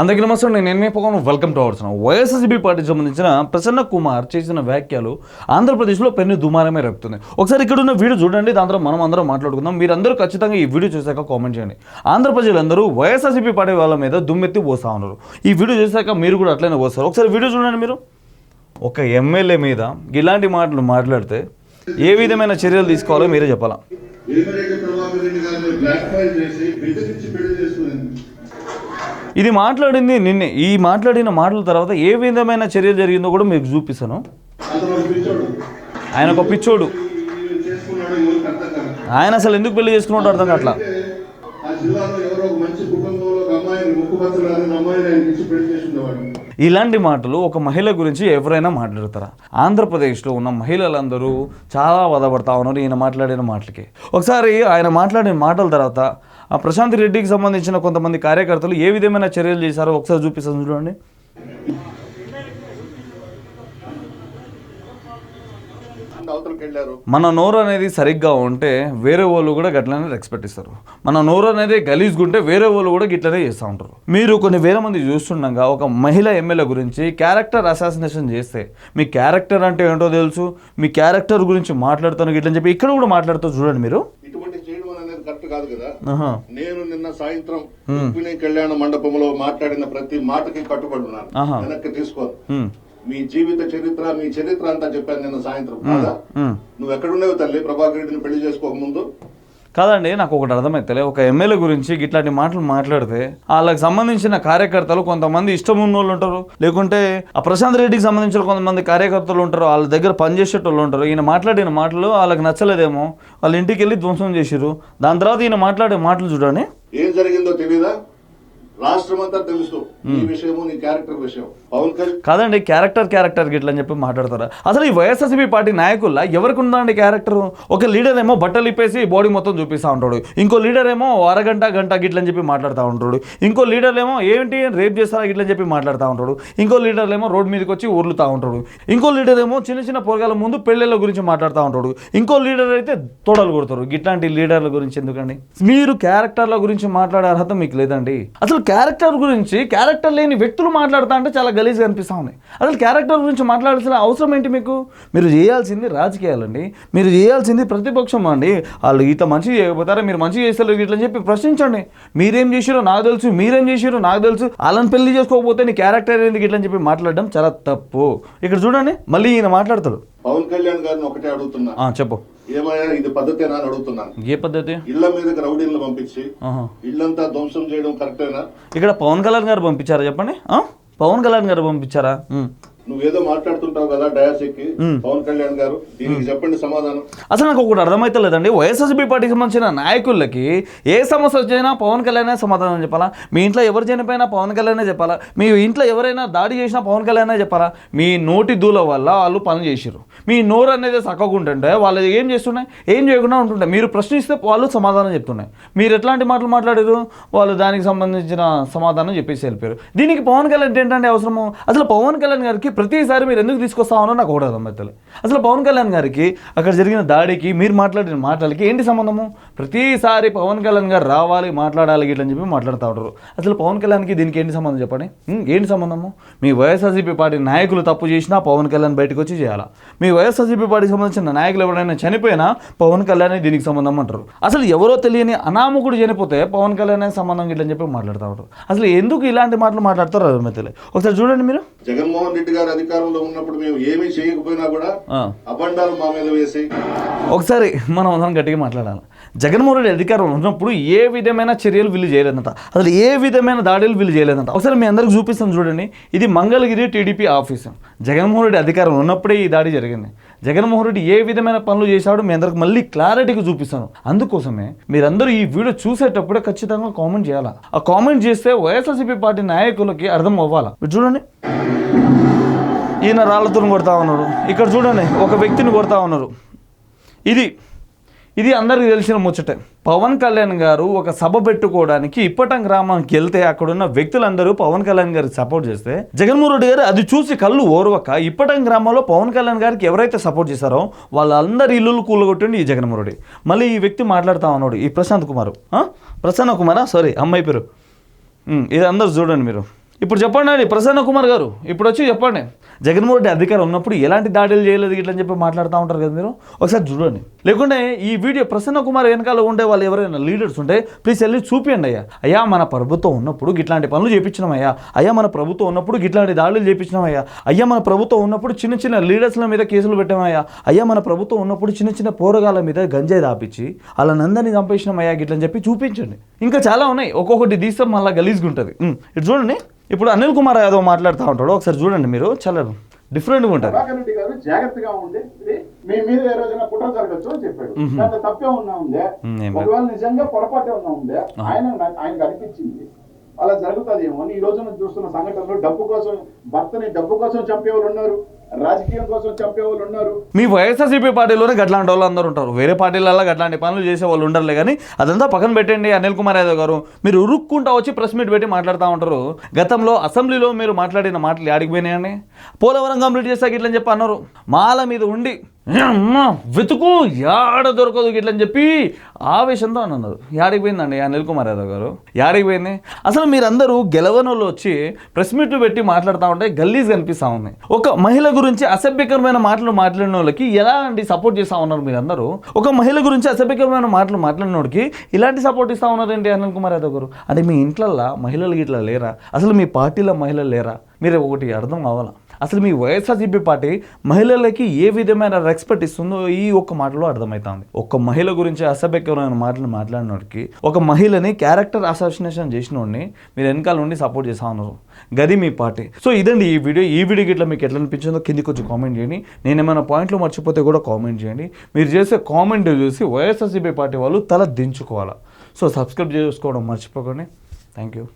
అందరికీ నమస్కారం. నేను NA Pavan. Welcome to ours YSSB పార్టీకి సంబంధించిన ప్రసన్న కుమార్ చేసిన వ్యాఖ్యలు ఆంధ్రప్రదేశ్లో పెన్ను దుమారమే రేపుతుంది ఒకసారి ఇక్కడ ఉన్న వీడియో చూడండి దాంతో మనం అందరం మాట్లాడుకుందాం. మీరందరూ ఖచ్చితంగా ఈ వీడియో చూశాక కామెంట్ చేయండి. ఆంధ్ర ప్రజలందరూ వైఎస్ఆర్సీపీ పార్టీ వాళ్ళ మీద దుమ్మెత్తి పోస్తా ఉన్నారు. ఈ వీడియో చూశాక మీరు కూడా అట్లనే పోస్తారు ఒకసారి వీడియో చూడండి మీరు. ఒక ఎమ్మెల్యే మీద ఇలాంటి మాటలు మాట్లాడితే ఏ విధమైన చర్యలు తీసుకోవాలో మీరే చెప్పాలా? ఇది మాట్లాడింది నిన్నే ఈ మాట్లాడిన మాటల తర్వాత ఏ విధమైన చర్య జరిగిందో కూడా మీకు చూపిస్తాను. ఆయన ఒక పిచ్చోడు. ఆయన అసలు ఎందుకు పెళ్ళి చేసుకున్నాడు అర్థం అట్లా ఆ జిల్లాలో ఎవరో మంచి కుటుంబంలో ఒక అమ్మాయిని ముక్కుపచ్చలు అనే అమ్మాయిని ఆయన ఇచ్చి పెళ్ళి చేసుకునేవాడు. ఇలాంటి మాటలు ఒక మహిళ గురించి ఎవరైనా మాట్లాడతారా? ఆంధ్రప్రదేశ్లో ఉన్న మహిళలందరూ చాలా బాధపడతా ఉన్నారు ఈయన మాట్లాడిన మాటలకి. ఒకసారి ఆయన మాట్లాడిన మాటల తర్వాత ఆ ప్రశాంత్ రెడ్డికి సంబంధించిన కొంతమంది కార్యకర్తలు ఏ విధమైన చర్యలు చేశారో ఒకసారి చూపిస్తాను చూడండి. మన నోరు అనేది సరిగ్గా ఉంటే వేరే వాళ్ళు కూడా గట్లనే రెస్పెక్ట్ ఇస్తారు. మన నోరు అనేది గలీజ్గా ఉంటే వేరే వాళ్ళు కూడా గిట్లనే చేస్తూ ఉంటారు. మీరు కొన్ని వేల మంది చూస్తుండగా ఒక మహిళ ఎమ్మెల్యే గురించి క్యారెక్టర్ అసాసినేషన్ చేస్తే మీ క్యారెక్టర్ అంటే ఏంటో తెలుసు? మీ క్యారెక్టర్ గురించి మాట్లాడుతాను గిట్లని చెప్పి ఇక్కడ కూడా మాట్లాడుతూ చూడండి మీరు. కరెక్ట్ కాదు కదా. నేను నిన్న సాయంత్రం రుక్మిణి కళ్యాణ మండపంలో మాట్లాడిన ప్రతి మాటకి కట్టుబడి ఉన్నాను. వెనక్కి తీసుకోను. మీ జీవిత చరిత్ర మీ చరిత్ర అంతా చెప్పాను నిన్న సాయంత్రం కాదా. నువ్వు ఎక్కడున్నావు తల్లి ప్రభాకర్ రెడ్డిని పెళ్ళి చేసుకోక ముందు? కాదండి నాకు ఒకటి అర్థమైతలే. ఒక ఎమ్మెల్యే గురించి ఇట్లాంటి మాటలు మాట్లాడితే వాళ్ళకి సంబంధించిన కార్యకర్తలు కొంతమంది ఇష్టం ఉన్న వాళ్ళు ఉంటారు. లేకుంటే ఆ ప్రశాంత్ రెడ్డికి సంబంధించిన కొంతమంది కార్యకర్తలు ఉంటారు. వాళ్ళ దగ్గర పనిచేసేటోళ్ళు ఉంటారు. ఈయన మాట్లాడిన మాటలు వాళ్ళకి నచ్చలేదేమో. వాళ్ళ ఇంటికి వెళ్ళి ధ్వంసం చేసిరు దాని తర్వాత ఈయన మాట్లాడే మాటలు చూడండి. ఏం జరిగిందో తెలీదా? రాష్ట్రం అంతా తెలుసు నీ విషయము నీ క్యారెక్టర్ విషయం. పవన్ కళ్యాణ్ కాదండి క్యారెక్టర్ క్యారెక్టర్ గిట్ల అని చెప్పి మాట్లాడతారా? అసలు ఈ వైఎస్ఆర్సీపీ పార్టీ నాయకుల్లా ఎవరికి ఉందండి క్యారెక్టర్? ఒక లీడర్ ఏమో బట్టలు ఇప్పేసి బాడీ మొత్తం చూపిస్తూ ఉంటాడు. ఇంకో లీడర్ ఏమో అరగంట గంట గిట్ల అని చెప్పి మాట్లాడుతూ ఉంటాడు. ఇంకో లీడర్ ఏమో ఏంటి రేప్ చేస్తారా గిట్ల అని చెప్పి మాట్లాడుతూ ఉంటాడు. ఇంకో లీడర్ ఏమో రోడ్ మీదకి వచ్చి ఊర్లుతూ ఉంటాడు. ఇంకో లీడర్ ఏమో చిన్న చిన్న పొరగాల ముందు పెళ్ళిళ్ళ గురించి మాట్లాడుతూ ఉంటాడు. ఇంకో లీడర్ అయితే తోడలు కొడతారు. ఇట్లాంటి లీడర్ల గురించి ఎందుకండి? మీరు క్యారెక్టర్ల గురించి మాట్లాడే అర్హత మీకు లేదండి. అసలు క్యారెక్టర్ గురించి క్యారెక్టర్ లేని వ్యక్తులు మాట్లాడుతా అంటే చాలా గలీజ్గా అనిపిస్తూ ఉన్నాయి అసలు క్యారెక్టర్ గురించి మాట్లాడాల్సిన అవసరం ఏంటి మీకు? మీరు చేయాల్సింది రాజకీయాలండి. మీరు చేయాల్సింది ప్రతిపక్షం అండి. వాళ్ళు ఇట్లా మంచి చేయకపోతారా? మీరు మంచి చేస్తారు ఇట్లా చెప్పి ప్రశ్నించండి. మీరేం చేసిరో నాకు తెలుసు మీరేం చేసిరో నాకు తెలుసు. వాళ్ళని పెళ్ళి చేసుకోకపోతే నీ క్యారెక్టర్ ఏంది ఇట్లా చెప్పి మాట్లాడడం చాలా తప్పు. ఇక్కడ చూడండి మళ్ళీ ఈయన మాట్లాడతాడు. పవన్ కళ్యాణ్ గారిని ఒకటే అడుగుతున్నా. చెప్పు. ఏమయ్యా ఇది పద్ధతేనా అని అడుగుతున్నాను ఏ పద్ధతి ఇళ్ళ మీదకి రౌడీలను పంపించి. ఇల్లంతా ధ్వంసం చేయడం కరెక్టేనా ఇక్కడ పవన్ కళ్యాణ్ గారు పంపించారా చెప్పండి? పవన్ కళ్యాణ్ గారు పంపించారా. నువ్వేదో మాట్లాడుతుంటావు కదా డయాస్ ఎక్కి పవన్ కళ్యాణ్ గారు దీనికి చెప్పండి సమాధానం. అసలు నాకు ఒకటి అర్థమైతలేదండి వైఎస్ఎస్బీ పార్టీకి సంబంధించిన నాయకులకి ఏ సమస్య వచ్చినా పవన్ కళ్యాణే సమాధానం చెప్పాలా? మీ ఇంట్లో ఎవరు చనిపోయినా పవన్ కళ్యాణే చెప్పాలా? మీ ఇంట్లో ఎవరైనా దాడి చేసినా పవన్ కళ్యాణే చెప్పాలా? మీ నోటి దూల వల్ల వాళ్ళు పని చేసిర్రు. మీ నోరు అనేది చక్కకుంటుంటే వాళ్ళు ఏం చేస్తున్నాయి? ఏం చేయకుండా ఉంటుంటాయి. మీరు ప్రశ్నిస్తే వాళ్ళు సమాధానం చెప్తున్నాయి. మీరు ఎట్లాంటి మాటలు మాట్లాడారు? వాళ్ళు దానికి సంబంధించిన సమాధానం చెప్పేసి వెళ్ళిపోయారు. దీనికి పవన్ కళ్యాణ్ ఏంటంటే అవసరము? అసలు పవన్ కళ్యాణ్ గారికి ప్రతిసారి మీరు ఎందుకు తీసుకొస్తామనో నాకు ఒకటి అర్థమవుతుంది. అసలు పవన్ కళ్యాణ్ గారికి అక్కడ జరిగిన దాడికి మీరు మాట్లాడిన మాటలకి ఏంటి సంబంధము? ప్రతిసారి పవన్ కళ్యాణ్ గారు రావాలి మాట్లాడాలి ఇట్లా అని చెప్పి మాట్లాడుతూ ఉంటారు. అసలు పవన్ కళ్యాణ్కి దీనికి ఏంటి సంబంధం చెప్పండి? ఏంటి సంబంధము? మీ వైఎస్ఆర్సీపీ పార్టీ నాయకులు తప్పు చేసినా పవన్ కళ్యాణ్ బయటకు వచ్చి చేయాలా? మీ వైఎస్ఆర్సీపీ పార్టీకి సంబంధించిన నాయకులు ఎవరైనా చనిపోయినా పవన్ కళ్యాణ్ దీనికి సంబంధం అంటారు. అసలు ఎవరో తెలియని అనామకుడు చనిపోతే పవన్ కళ్యాణ్ సంబంధం ఇట్లా అని చెప్పి మాట్లాడుతూ ఉంటారు. అసలు ఎందుకు ఇలాంటి మాటలు మాట్లాడతారో అర్థమైతే ఒకసారి చూడండి మీరు. జగన్మోహన్ రెడ్డి గారు అధికారంలో ఉన్నప్పుడు మేము ఏమీ చేయకపోయినా కూడా. అబండాలు మా మీద వేసి ఒకసారి మనం అందరం గట్టిగా మాట్లాడాలి? జగన్మోహన్ రెడ్డి అధికారం ఉన్నప్పుడు ఏ విధమైన చర్యలు వీళ్ళు చేయలేదంట. అసలు ఏ విధమైన దాడులు వీళ్ళు చేయలేదంట. ఒకసారి మీ అందరికి చూపిస్తాను చూడండి. ఇది మంగళగిరి టీడీపీ ఆఫీసు. జగన్మోహన్ రెడ్డి అధికారం ఉన్నప్పుడే ఈ దాడి జరిగింది. జగన్మోహన్ రెడ్డి ఏ విధమైన పనులు చేశాడో మీ అందరికి మళ్ళీ క్లారిటీగా చూపిస్తాను. అందుకోసమే మీరందరూ ఈ వీడియో చూసేటప్పుడే ఖచ్చితంగా కామెంట్ చేయాలి? ఆ కామెంట్ చేస్తే వైఎస్ఆర్సీపీ పార్టీ నాయకులకి అర్థం అవ్వాలా? మీరు చూడండి. ఈయన రాళ్ళతో కొడతా ఉన్నారు ఇక్కడ చూడండి ఒక వ్యక్తిని కొడతా ఉన్నారు. ఇది ఇది అందరికీ తెలిసిన ముచ్చటే. పవన్ కళ్యాణ్ గారు ఒక సభ పెట్టుకోవడానికి ఇప్పటం గ్రామానికి వెళ్తే అక్కడున్న వ్యక్తులందరూ పవన్ కళ్యాణ్ గారికి సపోర్ట్ చేస్తే జగన్మోహన్ రెడ్డి గారు అది చూసి కళ్ళు ఓర్వక ఇప్పటం గ్రామంలో పవన్ కళ్యాణ్ గారికి ఎవరైతే సపోర్ట్ చేశారో వాళ్ళందరి ఇల్లులు కూలగొట్టండి ఈ జగన్మోహన్ రెడ్డి. మళ్ళీ ఈ వ్యక్తి మాట్లాడుతా ఉన్నాడు ఈ ప్రశాంత్ కుమార్. ప్రసన్న కుమారా? సారీ అమ్మాయి పేరు. ఇది అందరు చూడండి మీరు. ఇప్పుడు చెప్పండి అండి ప్రసన్న కుమార్ గారు ఇప్పుడు వచ్చి చెప్పండి. జగన్మోహన్ రెడ్డి అధికారం ఉన్నప్పుడు ఎలాంటి దాడులు చేయలేదు ఇట్లా అని చెప్పి మాట్లాడుతూ ఉంటారు కదా మీరు? ఒకసారి చూడండి. లేకుంటే ఈ వీడియో ప్రసన్న కుమార్ వెనకాల ఉండే వాళ్ళు ఎవరైనా లీడర్స్ ఉంటే ప్లీజ్ వెళ్ళి చూపియండి అయ్యా. అయ్యా మన ప్రభుత్వం ఉన్నప్పుడు ఇట్లాంటి పనులు చేపించినాం అయ్యా. అయ్యా మన ప్రభుత్వం ఉన్నప్పుడు ఇట్లాంటి దాడులు చేపించినాం అయ్యా. అయ్యా మన ప్రభుత్వం ఉన్నప్పుడు చిన్న చిన్న లీడర్స్ల మీద కేసులు పెట్టామయ్యా అయ్యా. మన ప్రభుత్వం ఉన్నప్పుడు చిన్న చిన్న పోరగాల మీద గంజాయి దాపించి అలా నందని చంపేసినాం అయ్యా చెప్పి చూపించండి. ఇంకా చాలా ఉన్నాయి. ఒక్కొక్కటి తీస్తే మళ్ళీ గలీజ్గా ఉంటుంది. ఇటు చూడండి. ఇప్పుడు అనిల్ కుమార్ యాదవ్ మాట్లాడుతూ ఉంటాడు. ఒకసారి చూడండి మీరు. చాలా డిఫరెంట్గా గారు జాగ్రత్తగా ఉండి మీ మీద ఏ రోజున కుట్ర జరగచ్చు అని చెప్పాడు. దాంట్లో తప్పే ఉన్నా ఉందే. ఒకవేళ నిజంగా పొరపాటే ఉన్నా ఉందే ఆయన ఆయనకు అనిపించింది అలా జరుగుతుందేమో అని ఈ రోజున చూస్తున్న సంఘటనలు డబ్బు కోసం భర్తని డబ్బు కోసం చంపే వాళ్ళు ఉన్నారు. రాజకీయం కోసం చంపే వాళ్ళు ఉన్నారు. మీ వైఎస్ఆర్సీపీ పార్టీలోనే గట్లాంటి వాళ్ళు అందరూ ఉంటారు. వేరే పార్టీలలో గట్లాంటి పనులు చేసే వాళ్ళు ఉండరులే కానీ అదంతా పక్కన పెట్టండి అనిల్ కుమార్ యాదవ్ గారు. మీరు ఉరుక్కుంటా వచ్చి ప్రెస్ మీట్ పెట్టి మాట్లాడుతూ ఉంటారు. గతంలో అసెంబ్లీలో మీరు మాట్లాడిన మాటలు ఆడిపోయినాయని పోలవరం కంప్లీట్ చేస్తాక ఇట్లని చెప్పి అన్నారు. మాల మీద ఉండి అమ్మ వెతుకు యాడ దొరకదు ఇట్లని చెప్పి ఆవేశంతో అని అన్నారు యాడికి పోయిందండి అనిల్ కుమార్ యాదవ్ గారు. యాడికి పోయింది? అసలు మీరందరూ గెలవనోళ్ళు వచ్చి ప్రెస్ మీట్లు పెట్టి మాట్లాడుతూ ఉంటే గల్లీస్ కనిపిస్తూ ఉంది. ఒక మహిళ గురించి అసభ్యకరమైన మాటలు మాట్లాడిన వాళ్ళకి ఎలా అండి సపోర్ట్ చేస్తూ ఉన్నారు మీరందరూ? ఒక మహిళ గురించి అసభ్యకరమైన మాటలు మాట్లాడిన వాడికి ఇలాంటి సపోర్ట్ ఇస్తూ ఉన్నారండి అనిల్ కుమార్ యాదవ్ గారు? అంటే మీ ఇంట్లల్లో మహిళలు ఇట్లా లేరా? అసలు మీ పార్టీలో మహిళలు లేరా? మీరు ఒకటి అర్థం కావాలా? అసలు మీ వైఎస్ఆర్సీపీ పార్టీ మహిళలకి ఏ విధమైన రెస్పెక్ట్ ఇస్తుందో ఈ ఒక్క మాటలో అర్థమవుతుంది ఒక మహిళ గురించి అసభ్యకరమైన మాటలు మాట్లాడినోడికి ఒక మహిళని క్యారెక్టర్ అసాసినేషన్ చేసినోడిని మీరు వెనకాల నుండి సపోర్ట్ చేస్తా ఉన్నారు. గది మీ పార్టీ. సో ఇదండి ఈ వీడియో. ఈ వీడియోకి ఇట్లా మీకు ఎట్లా అనిపించిందో కిందకి వచ్చి కామెంట్ చేయండి. నేను ఏమైనా పాయింట్లు మర్చిపోతే కూడా కామెంట్ చేయండి. మీరు చేసే కామెంట్ చూసి వైఎస్ఆర్సీపీ పార్టీ వాళ్ళు తల దించుకోవాలా. సో సబ్స్క్రైబ్ చేసుకోవడం మర్చిపోకండి. Thank you